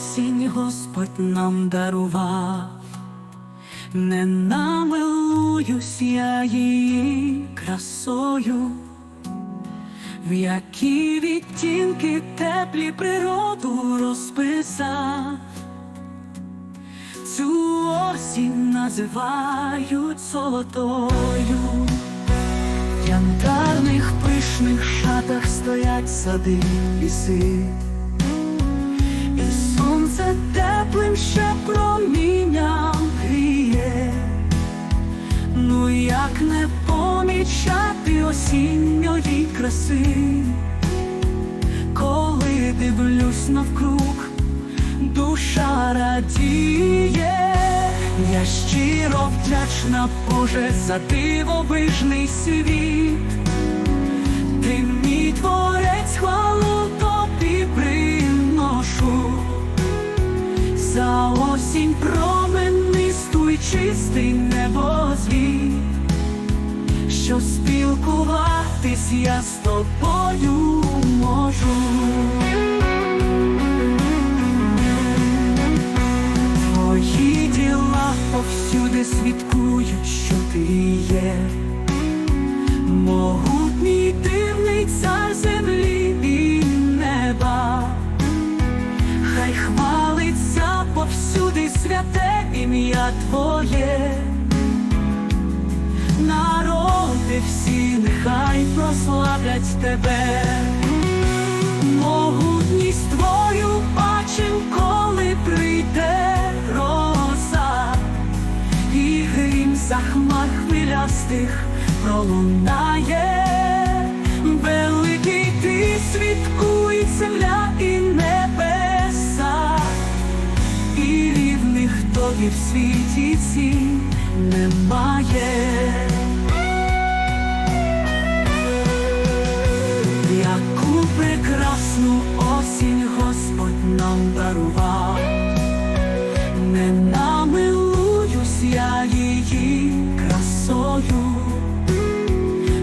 осінь Господь нам дарував, не намилуюсь я її красою, в які відтінки теплі природу розписав. Цю осінь називають золотою. В янтарних пишних шатах стоять сади ліси, помічати осінньої краси, коли дивлюсь навкруг, душа радіє, я щиро вдячна Боже за дивовижний світ. Ти мій творець, хвалу тобі приношу, за осінь променисту й чистий небозвіт, що спілкуватись я з тобою можу. Твої діла повсюди свідкують, що ти є. Могутній дивний цар землі і неба, хай хвалиться повсюди святе ім'я Твоє, народи всі нехай прославлять тебе, могутність Твою бачим, коли прийде роса і грім за хмар хвилястих пролунає, великий ти свідкуй земля і небеса, і рівних тобі в світі ці немає. Нам дарував. Не намилуюсь я її красою,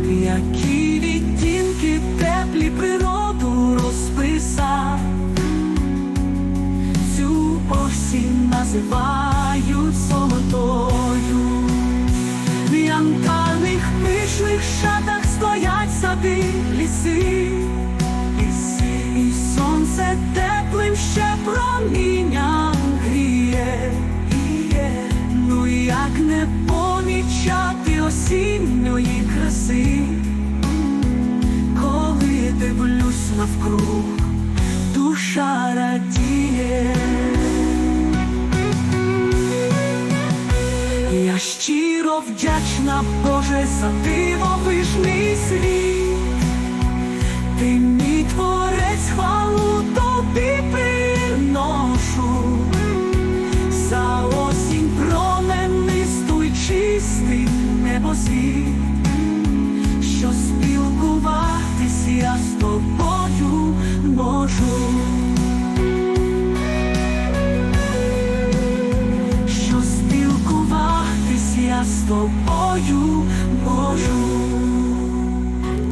які відтінки теплі природу розписав, цю осінь називають золотою, в янтарних пишних шатах стоять сади ліси. І, і помічати осінньої краси, коли дивлюсь навкруг, душа радіє. Я щиро вдячна Боже за дивовижний світ. Ти мій творець, хвалу небосвіт, що спілкуватись я з тобою можу. Що спілкуватись я з тобою можу.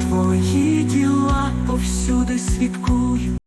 Твої діла повсюди свідкують.